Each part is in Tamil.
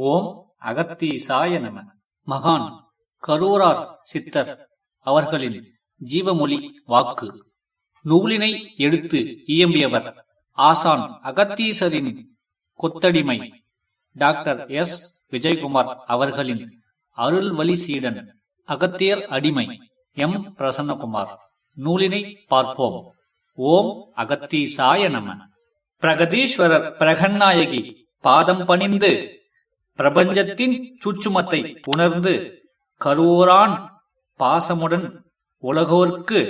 ஓம் அகத்தீசாய நம. மகான் கரூரார் சித்தர் அவர்களின் ஜீவமொழி வாக்கு. நூலினை எடுத்து இயம்பியவர் ஆசான் அகத்தீசரின் கொத்தடிமை. Doctor S. விஜயகுமார் அவர்களின் அருள்வழி சீடன் அகத்தியர் அடிமை. எம். பிரசன்னகுமார். நூலினை பார்ப்போம். ஓம் அகத்தீசாய நம. பிரகதீஸ்வரர் பிரகநாயகி பாதம் பணிந்து பிரபஞ்சத்தின் சுச்சுமத்தை உணர்ந்து கரூரான் பாசமுடன் உலகோர்க்கு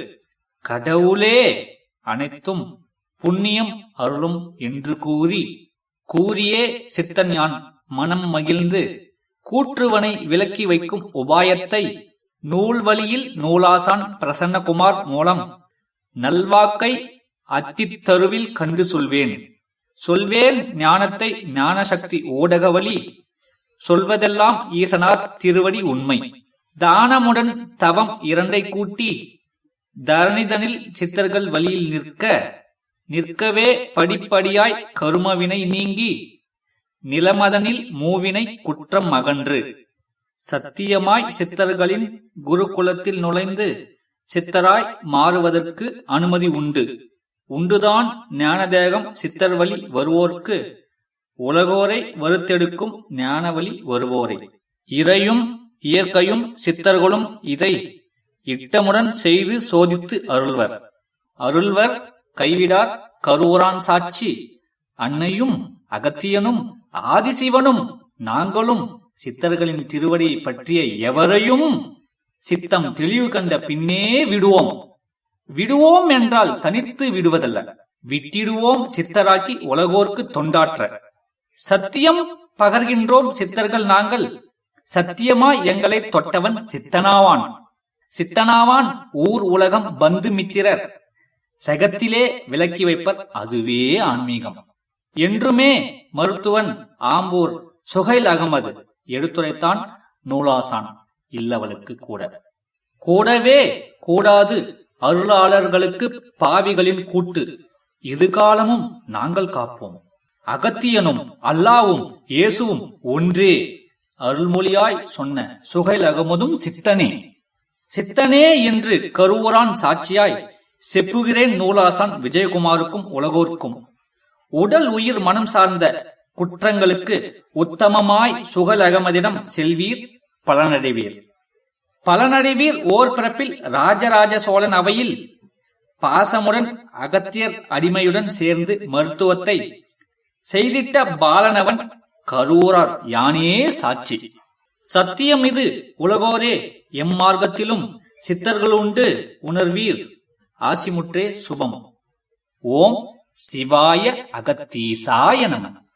கடவுளே அனைத்தும் புண்ணியம் அருளும் என்று கூறி கூறியே சித்தன் யான் மனம் மகிழ்ந்து கூற்றுவனை விலக்கி வைக்கும் உபாயத்தை நூல் வழியில் நூலாசான் பிரசன்னகுமார் மூலம் நல்வாக்கை அத்தித்தருவில் கண்டு சொல்வேன். சொல்வேன் ஞானத்தை ஞானசக்தி ஊடக வழி சொல்வதெல்லாம் ஈசனார் திருவடி உண்மை. தானமுடன் தவம் இரண்டை கூட்டி தரணிதனில் சித்தர்கள் வழியில் நிற்க நிற்கவே படிப்படியாய் கருமவினை நீங்கி நிலமதனில் மூவினை குற்றம் அகன்று. சத்தியமாய் சித்தர்களின் குருகுலத்தில் நுழைந்து சித்தராய் மாறுவதற்கு அனுமதி உண்டு. உண்டுதான் ஞானதேகம் சித்தர் வழி வருவோர்க்கு உலகோரை வருத்தெடுக்கும் ஞானவழி வருவோரை. இறையும் இயற்கையும் சித்தர்களும் இதை இட்டமுடன் செய்து சோதித்து அருள்வர். அருள்வர் கைவிடார் கரூரான் சாட்சி. அன்னையும் அகத்தியனும் ஆதிசிவனும் நாங்களும் சித்தர்களின் திருவடியை பற்றிய எவரையும் சித்தம் தெளிவு கண்ட பின்னே விடுவோம். விடுவோம் என்றால் தனித்து விடுவதல்ல. விட்டிடுவோம் சித்தராக்கி உலகோர்க்கு தொண்டாற்ற. சத்தியம் பகர்கின்றோம் சித்தர்கள் நாங்கள். சத்தியமாய் எங்களை தொட்டவன் சித்தனாவான். சித்தனாவான் ஊர் உலகம் பந்து மித்திரர். சகத்திலே விலக்கி வைப்பர் அதுவே ஆன்மீகம். என்றுமே மருத்துவன் ஆம்பூர் சுகைல் அகமது எடுத்துரைத்தான் நூலாசான் இல்லவளுக்கு கூட. கூடவே கூடாது அருளாளர்களுக்கு பாவிகளின் கூட்டு. இதுகாலமும் நாங்கள் காப்போம். அகத்தியனும் அல்லாவும் இயேசுவும் ஒன்றே. அருள்மொழியாய் சொன்ன சுகைல் அகமதும் சித்தனே. சித்தனே என்று கருவூரான் சாட்சியாய் செப்புகிறேன் நூலாசான் விஜயகுமாருக்கும் உலகோர்க்கும். உடல் உயிர் மனம் சார்ந்த குற்றங்களுக்கு உத்தமமாய் சுகல் அகமதிடம் செல்வீர் பலனடைவீர். பலனடைவீர் ஓர் பிறப்பில் ராஜராஜ சோழன் அவையில் பாசமுடன் அகத்தியர் அடிமையுடன் சேர்ந்து மருத்துவத்தை செய்திட்ட பாலனவன் கரூரார். யானே சாட்சி. சத்தியம் இது உலகோரே. எம் மார்க்கத்திலும் சித்தர்கள் சித்தர்களுண்டு உணர்வீர். ஆசிமுற்றே சுபம். ஓம் சிவாய அகத்தீசாய நமன்